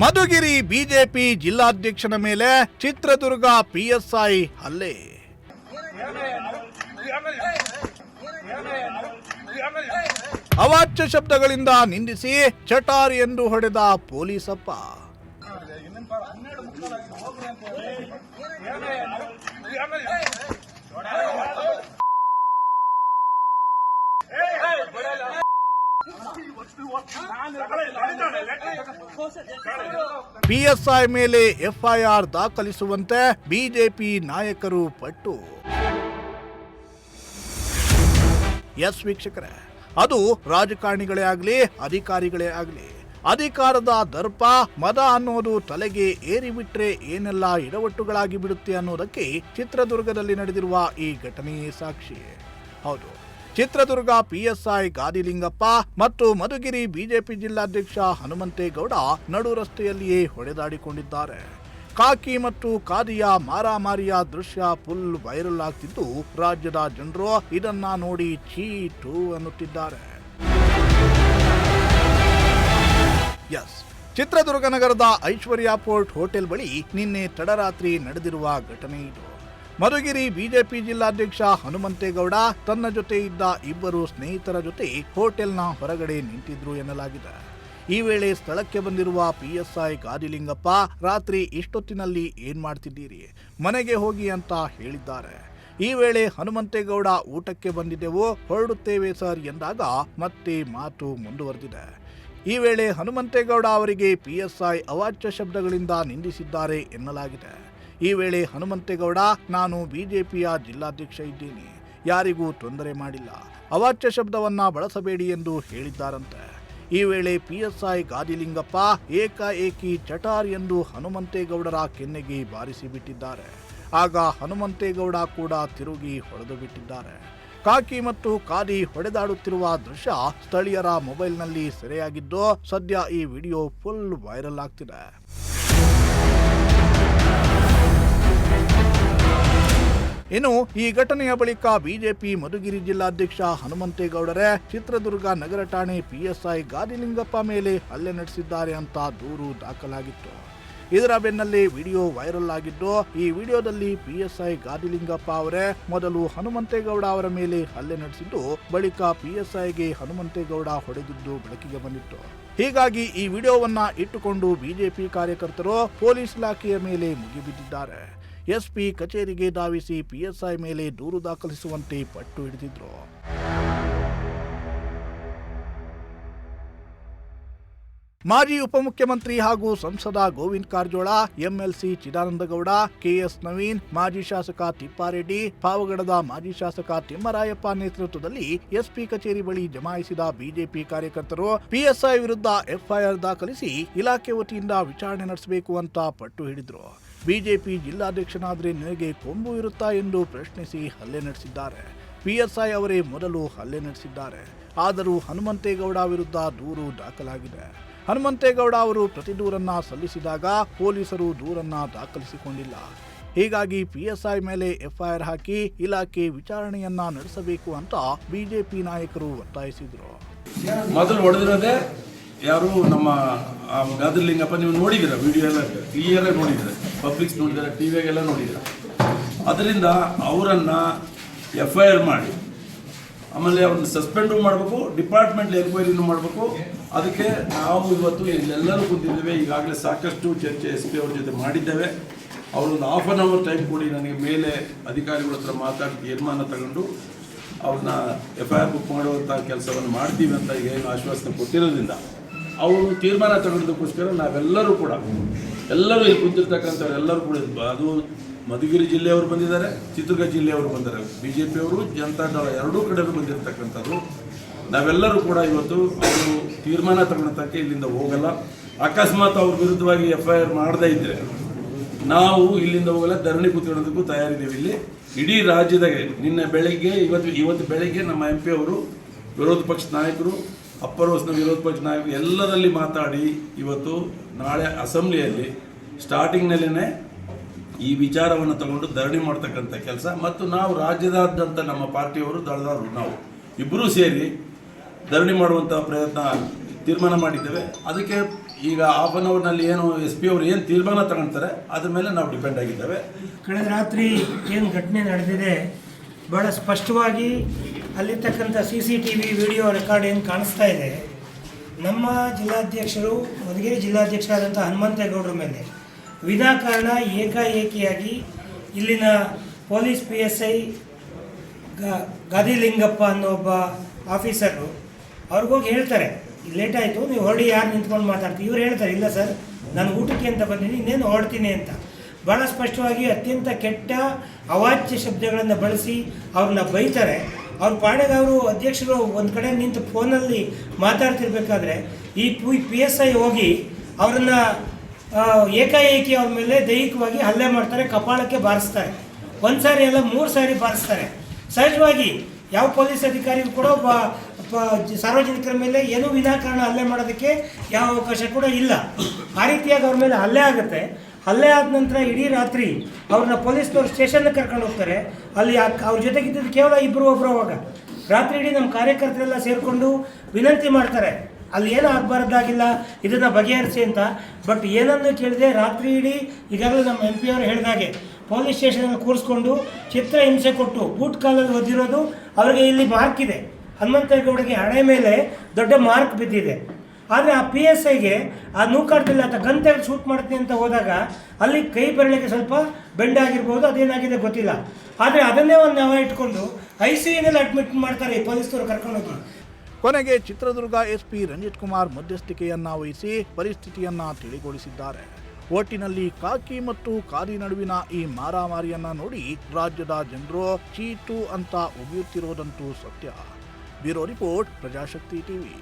Madhugiri BJP ಜಿಲ್ಲಾಧ್ಯಕ್ಷನ ಮೇಲೆ Chitradurga PSI ಹಲ್ಲೆ. ಅವಾಚ್ಯ ಶಬ್ದಗಳಿಂದ ನಿಂದಿಸಿ ಚಟಾರ್ ಎಂದು ಹೊಡೆದ ಪೊಲೀಸಪ್ಪ. ಪಿಎಸ್ಐ ಮೇಲೆ ಎಫ್ಐಆರ್ ದಾಖಲಿಸುವಂತೆ ಬಿಜೆಪಿ ನಾಯಕರು ಪಟ್ಟು. ಎಸ್ ವೀಕ್ಷಕರೇ, ಅದು ರಾಜಕಾರಣಿಗಳೇ ಆಗಲಿ, ಅಧಿಕಾರಿಗಳೇ ಆಗಲಿ, ಅಧಿಕಾರದ ದರ್ಪ, ಮದ ಅನ್ನೋದು ತಲೆಗೆ ಏರಿಬಿಟ್ರೆ ಏನೆಲ್ಲ ಇಡವಟ್ಟುಗಳಾಗಿ ಬಿಡುತ್ತೆ ಅನ್ನೋದಕ್ಕೆ ಚಿತ್ರದುರ್ಗದಲ್ಲಿ ನಡೆದಿರುವ ಈ ಘಟನೆಯೇ ಸಾಕ್ಷಿ. ಹೌದು ಚಿತ್ರದುರ್ಗ ಪಿಎಸ್ಐ ಗಾದಿಲಿಂಗಪ್ಪ ಮತ್ತು ಮಧುಗಿರಿ ಬಿಜೆಪಿ ಜಿಲ್ಲಾಧ್ಯಕ್ಷ ಹನುಮಂತೇಗೌಡ ನಡು ರಸ್ತೆಯಲ್ಲಿಯೇ ಹೊಡೆದಾಡಿಕೊಂಡಿದ್ದಾರೆ. ಕಾಕಿ ಮತ್ತು ಕಾದಿಯ ಮಾರಾಮಾರಿಯ ದೃಶ್ಯ ಫುಲ್ ವೈರಲ್ ಆಗ್ತಿದ್ದು ರಾಜ್ಯದ ಜನರು ಇದನ್ನ ನೋಡಿ ಚೀಟು ಅನ್ನುತ್ತಿದ್ದಾರೆ. ಎಸ್, ಚಿತ್ರದುರ್ಗ ನಗರದ ಐಶ್ವರ್ಯ ಪೋರ್ಟ್ ಹೋಟೆಲ್ ಬಳಿ ನಿನ್ನೆ ತಡರಾತ್ರಿ ನಡೆದಿರುವ ಘಟನೆ ಇದು. ಮಧುಗಿರಿ ಬಿಜೆಪಿ ಜಿಲ್ಲಾಧ್ಯಕ್ಷ ಹನುಮಂತೇಗೌಡ ತನ್ನ ಜೊತೆ ಇದ್ದ ಇಬ್ಬರು ಸ್ನೇಹಿತರ ಜೊತೆ ಹೋಟೆಲ್ನ ಹೊರಗಡೆ ನಿಂತಿದ್ರು ಎನ್ನಲಾಗಿದೆ. ಈ ವೇಳೆ ಸ್ಥಳಕ್ಕೆ ಬಂದಿರುವ ಪಿಎಸ್ಐ ಗಾದಿಲಿಂಗಪ್ಪ ರಾತ್ರಿ ಇಷ್ಟೊತ್ತಿನಲ್ಲಿ ಏನ್ ಮಾಡ್ತಿದ್ದೀರಿ? ಮನೆಗೆ ಹೋಗಿ ಅಂತ ಹೇಳಿದ್ದಾರೆ. ಈ ವೇಳೆ ಹನುಮಂತೇಗೌಡ ಊಟಕ್ಕೆ ಬಂದಿದ್ದೆವು, ಹೊರಡುತ್ತೇವೆ ಸರ್ ಎಂದಾಗ ಮತ್ತೆ ಮಾತು ಮುಂದುವರೆದಿದೆ. ಈ ವೇಳೆ ಹನುಮಂತೇಗೌಡ ಅವರಿಗೆ ಪಿಎಸ್ಐ ಅವಾಚ್ಯ ಶಬ್ದಗಳಿಂದ ನಿಂದಿಸಿದ್ದಾರೆ ಎನ್ನಲಾಗಿದೆ. ಈ ವೇಳೆ ಹನುಮಂತೇಗೌಡ, ನಾನು ಬಿಜೆಪಿಯ ಜಿಲ್ಲಾಧ್ಯಕ್ಷ ಇದ್ದೀನಿ. ಯಾರಿಗೂ ತೊಂದರೆ ಮಾಡಿಲ್ಲ. ಅವಾಚ್ಯ ಶಬ್ದವನ್ನ ಬಳಸಬೇಡಿ ಎಂದು ಹೇಳಿದ್ದಾರಂತೆ. ಈ ವೇಳೆ ಪಿಎಸ್ಐ ಗಾದಿಲಿಂಗಪ್ಪ ಏಕಾಏಕಿ ಚಟಾರ್ ಎಂದು ಹನುಮಂತೇಗೌಡರ ಕೆನ್ನೆಗೆ ಬಾರಿಸಿ ಬಿಟ್ಟಿದ್ದಾರೆ ಆಗ ಹನುಮಂತೇಗೌಡ ಕೂಡ ತಿರುಗಿ ಹೊಡೆದು ಬಿಟ್ಟಿದ್ದಾರೆ ಕಾಕಿ ಮತ್ತು ಕಾದಿ ಹೊಡೆದಾಡುತ್ತಿರುವ ದೃಶ್ಯ ಸ್ಥಳೀಯರ ಮೊಬೈಲ್ನಲ್ಲಿ ಸೆರೆಯಾಗಿದ್ದು, ಸದ್ಯ ಈ ವಿಡಿಯೋ ಫುಲ್ ವೈರಲ್ ಆಗ್ತಿದೆ. ಇನ್ನು ಈ ಘಟನೆಯ ಬಳಿಕ ಬಿಜೆಪಿ ಮಧುಗಿರಿ ಜಿಲ್ಲಾಧ್ಯಕ್ಷ ಹನುಮಂತೇಗೌಡರೇ ಚಿತ್ರದುರ್ಗ ನಗರ ಠಾಣೆ ಪಿಎಸ್ಐ ಗಾದಿಲಿಂಗಪ್ಪ ಮೇಲೆ ಹಲ್ಲೆ ನಡೆಸಿದ್ದಾರೆ ಅಂತ ದೂರು ದಾಖಲಾಗಿತ್ತು. ಇದರ ಬೆನ್ನಲ್ಲೇ ವಿಡಿಯೋ ವೈರಲ್ ಆಗಿದ್ದು, ಈ ವಿಡಿಯೋದಲ್ಲಿ ಪಿಎಸ್ಐ ಗಾದಿಲಿಂಗಪ್ಪ ಅವರೇ ಮೊದಲು ಹನುಮಂತೇಗೌಡ ಅವರ ಮೇಲೆ ಹಲ್ಲೆ ನಡೆಸಿದ್ದು, ಬಳಿಕ ಪಿಎಸ್ಐಗೆ ಹನುಮಂತೇಗೌಡ ಹೊಡೆದಿದ್ದು ಬೆಳಕಿಗೆ ಬಂದಿತ್ತು. ಹೀಗಾಗಿ ಈ ವಿಡಿಯೋವನ್ನ ಇಟ್ಟುಕೊಂಡು ಬಿಜೆಪಿ ಕಾರ್ಯಕರ್ತರು ಪೊಲೀಸ್ ಇಲಾಖೆಯ ಮೇಲೆ ಮುಗಿಬಿದ್ದಿದ್ದಾರೆ. ಎಸ್ಪಿ ಕಚೇರಿಗೆ ಧಾವಿಸಿ ಪಿಎಸ್ಐ ಮೇಲೆ ದೂರು ದಾಖಲಿಸುವಂತೆ ಪಟ್ಟು ಹಿಡಿದಿದ್ರು. ಮಾಜಿ ಉಪಮುಖ್ಯಮಂತ್ರಿ ಹಾಗೂ ಸಂಸದ ಗೋವಿಂದ ಕಾರಜೋಳ, ಎಂಎಲ್ಸಿ ಚಿದಾನಂದಗೌಡ, ಕೆಎಸ್ ನವೀನ್, ಮಾಜಿ ಶಾಸಕ ತಿಪ್ಪಾರೆಡ್ಡಿ, ಪಾವಗಡದ ಮಾಜಿ ಶಾಸಕ ತಿಮ್ಮರಾಯಪ್ಪ ನೇತೃತ್ವದಲ್ಲಿ ಎಸ್ಪಿ ಕಚೇರಿ ಬಳಿ ಜಮಾಯಿಸಿದ ಬಿಜೆಪಿ ಕಾರ್ಯಕರ್ತರು ಪಿಎಸ್ಐ ವಿರುದ್ಧ ಎಫ್ಐಆರ್ ದಾಖಲಿಸಿ ಇಲಾಖೆ ವತಿಯಿಂದ ವಿಚಾರಣೆ ನಡೆಸಬೇಕು ಅಂತ ಪಟ್ಟು ಹಿಡಿದ್ರು. ಬಿಜೆಪಿ ಜಿಲ್ಲಾಧ್ಯಕ್ಷನಾದರೆ ನಿನಗೆ ಕೊಂಬು ಇರುತ್ತಾ ಎಂದು ಪ್ರಶ್ನಿಸಿ ಹಲ್ಲೆ ನಡೆಸಿದ್ದಾರೆ. ಪಿಎಸ್ಐ ಅವರೇ ಮೊದಲು ಹಲ್ಲೆ ನಡೆಸಿದ್ದಾರೆ. ಆದರೂ ಹನುಮಂತೇಗೌಡ ವಿರುದ್ಧ ದೂರು ದಾಖಲಾಗಿದೆ. ಹನುಮಂತೇಗೌಡ ಅವರು ಪ್ರತಿ ದೂರನ್ನ ಸಲ್ಲಿಸಿದಾಗ ಪೊಲೀಸರು ದೂರನ್ನ ದಾಖಲಿಸಿಕೊಂಡಿಲ್ಲ. ಹೀಗಾಗಿ ಪಿಎಸ್ಐ ಮೇಲೆ ಎಫ್ಐಆರ್ ಹಾಕಿ ಇಲಾಖೆ ವಿಚಾರಣೆಯನ್ನ ನಡೆಸಬೇಕು ಅಂತ ಬಿಜೆಪಿ ನಾಯಕರು ಒತ್ತಾಯಿಸಿದರು. ಮೊದಲು ಯಾರು ನಮ್ಮ ಗಾದರ್ಲಿಂಗಪ್ಪ ನೀವು ನೋಡಿದ್ದೀರ? ವಿಡಿಯೋ ಎಲ್ಲ ಕ್ಲಿಯರ್ ಆಗಿ ನೋಡಿದ್ದೀರ? ಪಬ್ಲಿಕ್ಸ್ ನೋಡಿದ್ದಾರೆ? ಟಿ ವಿಯಾಗೆಲ್ಲ ನೋಡಿದ್ದೀರ? ಅದರಿಂದ ಅವರನ್ನು ಎಫ್ ಐ ಆರ್ ಮಾಡಿ, ಆಮೇಲೆ ಅವ್ರನ್ನ ಸಸ್ಪೆಂಡು ಮಾಡಬೇಕು ಡಿಪಾರ್ಟ್ಮೆಂಟ್ ಎನ್ಕ್ವೈರಿನೂ ಮಾಡಬೇಕು. ಅದಕ್ಕೆ ನಾವು ಇವತ್ತು ಇಲ್ಲೆಲ್ಲರೂ ಕೂತಿದ್ದೇವೆ. ಈಗಾಗಲೇ ಸಾಕಷ್ಟು ಚರ್ಚೆ ಎಸ್ ಪಿ ಅವ್ರ ಜೊತೆ ಮಾಡಿದ್ದೇವೆ. ಅವರೊಂದು ಹಾಫ್ ಅನ್ ಅವರ್ ಟೈಮ್ ಕೊಡಿ, ನನಗೆ ಮೇಲೆ ಅಧಿಕಾರಿಗಳ ಹತ್ರ ಮಾತಾಡಿ ತೀರ್ಮಾನ ತಗೊಂಡು ಅವ್ರನ್ನ ಎಫ್ ಐ ಆರ್ ಬುಕ್ ಮಾಡುವಂಥ ಕೆಲಸವನ್ನು ಮಾಡ್ತೀವಿ ಅಂತ ಈಗ ಏನು ಆಶ್ವಾಸನೆ ಕೊಟ್ಟಿರೋದ್ರಿಂದ. ಅವರು ತೀರ್ಮಾನ ತಗೊಳ್ಳೋದಕ್ಕೋಸ್ಕರ ನಾವೆಲ್ಲರೂ ಕೂಡ, ಎಲ್ಲರೂ ಇಲ್ಲಿ ಕುಂತಿರ್ತಕ್ಕಂಥವ್ರು ಎಲ್ಲರೂ ಕೂಡ ಅದು ಮಧುಗಿರಿ ಜಿಲ್ಲೆಯವರು ಬಂದಿದ್ದಾರೆ, ಚಿತ್ರದುರ್ಗ ಜಿಲ್ಲೆಯವರು ಬಂದಿದ್ದಾರೆ. ಬಿ ಜೆ ಪಿಯವರು ಜನತಾದಳ ಎರಡೂ ಕಡೆ ಬಂದಿರತಕ್ಕಂಥದ್ದು. ನಾವೆಲ್ಲರೂ ಕೂಡ ಇವತ್ತು ಅವರು ತೀರ್ಮಾನ ತಗೊಳ್ತಕ್ಕೆ ಇಲ್ಲಿಂದ ಹೋಗಲ್ಲ. ಅಕಸ್ಮಾತ್ ಅವ್ರ ವಿರುದ್ಧವಾಗಿ ಎಫ್ ಐ ಆರ್ ಮಾಡದೇ ಇದ್ದರೆ ನಾವು ಇಲ್ಲಿಂದ ಹೋಗಲ್ಲ, ಧರಣಿ ಕೂತ್ಕೊಳ್ಳೋದಕ್ಕೂ ತಯಾರಿದ್ದೀವಿ ಇಲ್ಲಿ. ಇಡೀ ರಾಜ್ಯದಾಗೆ ನಿನ್ನೆ ಬೆಳಗ್ಗೆ, ಇವತ್ತು ಇವತ್ತು ಬೆಳಗ್ಗೆ ನಮ್ಮ ಎಂ ಪಿ ಅವರು ವಿರೋಧ ಪಕ್ಷ ನಾಯಕರು ಅಪ್ಪರ್ ಹೌಸ್ನ ವಿರೋಧ ಪಕ್ಷ ನಾಯಕರು ಎಲ್ಲರಲ್ಲಿ ಮಾತಾಡಿ ಇವತ್ತು ನಾಳೆ ಅಸೆಂಬ್ಲಿಯಲ್ಲಿ ಸ್ಟಾರ್ಟಿಂಗ್ನಲ್ಲೇ ಈ ವಿಚಾರವನ್ನು ತಗೊಂಡು ಧರಣಿ ಮಾಡ್ತಕ್ಕಂಥ ಕೆಲಸ. ಮತ್ತು ನಾವು ರಾಜ್ಯದಾದ್ಯಂತ ನಮ್ಮ ಪಾರ್ಟಿಯವರು ದಳದವರು ನಾವು ಇಬ್ಬರೂ ಸೇರಿ ಧರಣಿ ಮಾಡುವಂಥ ಪ್ರಯತ್ನ ತೀರ್ಮಾನ ಮಾಡಿದ್ದೇವೆ. ಅದಕ್ಕೆ ಈಗ ಹಾಫ್ ಅವರ್ನಲ್ಲಿ ಏನು ಎಸ್ ಪಿ ಅವರು ಏನು ತೀರ್ಮಾನ ತಗೊಳ್ತಾರೆ ಅದ್ರ ಮೇಲೆ ನಾವು ಡಿಪೆಂಡ್ ಆಗಿದ್ದೇವೆ. ಕಳೆದ ರಾತ್ರಿ ಏನು ಘಟನೆ ನಡೆದಿದೆ ಭಾಳ ಸ್ಪಷ್ಟವಾಗಿ ಅಲ್ಲಿರ್ತಕ್ಕಂಥ C C T V video record ಏನು ಕಾಣಿಸ್ತಾ ಇದೆ. ನಮ್ಮ ಜಿಲ್ಲಾಧ್ಯಕ್ಷರು, ಮಧುಗಿರಿ ಜಿಲ್ಲಾಧ್ಯಕ್ಷರಾದಂಥ ಹನುಮಂತೇಗೌಡರ ಮೇಲೆ ವಿನಾಕಾರಣ ಏಕಾಏಕಿಯಾಗಿ ಇಲ್ಲಿನ police P S I Gadilingappa ಅನ್ನೋ ಒಬ್ಬ ಆಫೀಸರು ಅವ್ರಿಗೋಗಿ ಹೇಳ್ತಾರೆ ಲೇಟ್ ಆಯಿತು, ನೀವು ಹೊರಡಿ ಯಾರು ನಿಂತ್ಕೊಂಡು ಮಾತಾಡ್ತೀವಿ ಇವ್ರು ಹೇಳ್ತಾರೆ, ಇಲ್ಲ ಸರ್, ನಾನು ಊಟಕ್ಕೆ ಅಂತ ಬಂದಿದ್ದೀನಿ, ಇನ್ನೇನು ಹೊರಡ್ತೀನಿ ಅಂತ. ಭಾಳ ಸ್ಪಷ್ಟವಾಗಿ ಅತ್ಯಂತ ಕೆಟ್ಟ ಅವಾಚ್ಯ ಶಬ್ದಗಳನ್ನು ಬಳಸಿ ಅವ್ರನ್ನ ಬೈತಾರೆ. ಅವ್ರ ಪಾಡಿಗೆ ಅವರು ಅಧ್ಯಕ್ಷರು ಒಂದು ಕಡೆ ನಿಂತು ಫೋನಲ್ಲಿ ಮಾತಾಡ್ತಿರ್ಬೇಕಾದ್ರೆ ಈ ಪಿ ಎಸ್ ಐ ಹೋಗಿ ಅವ್ರನ್ನ ಏಕಾಏಕಿ ಅವ್ರ ಮೇಲೆ ದೈಹಿಕವಾಗಿ ಹಲ್ಲೆ ಮಾಡ್ತಾರೆ, ಕಪಾಳಕ್ಕೆ ಬಾರಿಸ್ತಾರೆ. ಒಂದು ಸಾರಿ ಅಲ್ಲ, ಮೂರು ಸಾರಿ ಬಾರಿಸ್ತಾರೆ. ಸಹಜವಾಗಿ ಯಾವ ಪೊಲೀಸ್ ಅಧಿಕಾರಿಗೂ ಕೂಡ ಒಬ್ಬ ಸಾರ್ವಜನಿಕರ ಮೇಲೆ ಏನೂ ವಿನಾಕಾರಣ ಹಲ್ಲೆ ಮಾಡೋದಕ್ಕೆ ಯಾವ ಅವಕಾಶ ಕೂಡ ಇಲ್ಲ. ಆ ರೀತಿಯಾಗಿ ಅವ್ರ ಮೇಲೆ ಹಲ್ಲೆ ಆಗುತ್ತೆ. ಹಲ್ಲೆ ಆದ ನಂತರ ಇಡೀ ರಾತ್ರಿ ಅವ್ರನ್ನ ಪೊಲೀಸ್ನವ್ರು ಸ್ಟೇಷನ್ಗೆ ಕರ್ಕೊಂಡು ಹೋಗ್ತಾರೆ. ಅಲ್ಲಿ ಅವ್ರ ಜೊತೆಗಿದ್ದದ್ದು ಕೇವಲ ಇಬ್ಬರು ಒಬ್ಬರು ಅವಾಗ. ರಾತ್ರಿ ಇಡೀ ನಮ್ಮ ಕಾರ್ಯಕರ್ತರೆಲ್ಲ ಸೇರಿಕೊಂಡು ವಿನಂತಿ ಮಾಡ್ತಾರೆ. ಅಲ್ಲಿ ಏನೂ ಆಗಬಾರ್ದಾಗಿಲ್ಲ, ಇದನ್ನು ಬಗೆಹರಿಸಿ ಅಂತ. ಬಟ್ ಏನನ್ನು ಕೇಳಿದೆ, ರಾತ್ರಿ ಇಡೀ ಈಗಾಗಲೇ ನಮ್ಮ ಎಂ ಪಿ ಅವರು ಹೇಳಿದಾಗೆ ಪೊಲೀಸ್ ಸ್ಟೇಷನಲ್ಲಿ ಕೂರಿಸ್ಕೊಂಡು ಚಿತ್ರ ಹಿಂಸೆ ಕೊಟ್ಟು ಬೂಟ್ ಕಾಲಲ್ಲಿ ಒದ್ದಿರೋದು ಅವರಿಗೆ ಇಲ್ಲಿ ಮಾರ್ಕ್ ಇದೆ. ಹನುಮಂತೇಗೌಡಗೆ ಹಣೆ ಮೇಲೆ ದೊಡ್ಡ ಮಾರ್ಕ್ ಬಿದ್ದಿದೆ. ಆದರೆ ಆ ಪಿ ಎಸ್ ಐಗೆ ಆ ನೂಕಾಡ್ತಿಲ್ಲ ಅಂತ ತೆಗೆದು ಶೂಟ್ ಮಾಡ್ತೀನಿ ಅಂತ ಹೋದಾಗ ಅಲ್ಲಿ ಕೈ ಬೆರಳಿಗೆ ಸ್ವಲ್ಪ ಬೆಂಡ್ ಆಗಿರ್ಬೋದು, ಅದೇನಾಗಿದೆ ಗೊತ್ತಿಲ್ಲ. ಆದರೆ ಅದನ್ನೇ ಒಂದು ನಾವು ಇಟ್ಕೊಂಡು ಐ ಸಿ ಯುನಲ್ಲಿ ಅಡ್ಮಿಟ್ ಮಾಡ್ತಾರೆ ಈ ಕರ್ಕೊಂಡು ಕರ್ಕೊಂಡೋಗಿ ಕೊನೆಗೆ ಚಿತ್ರದುರ್ಗ ಎಸ್ಪಿ ರಂಜಿತ್ ಕುಮಾರ್ ಮಧ್ಯಸ್ಥಿಕೆಯನ್ನ ವಹಿಸಿ ಪರಿಸ್ಥಿತಿಯನ್ನ ತಿಳಿಗೊಳಿಸಿದ್ದಾರೆ. ಒಟ್ಟಿನಲ್ಲಿ ಕಾಕಿ ಮತ್ತು ಕಾರಿ ನಡುವಿನ ಈ ಮಾರಾಮಾರಿಯನ್ನ ನೋಡಿ ರಾಜ್ಯದ ಜನರು ಚೀಟು ಅಂತ ಉಗಿಯುತ್ತಿರುವುದಂತೂ ಸತ್ಯ. Bureau report Prajashakti TV.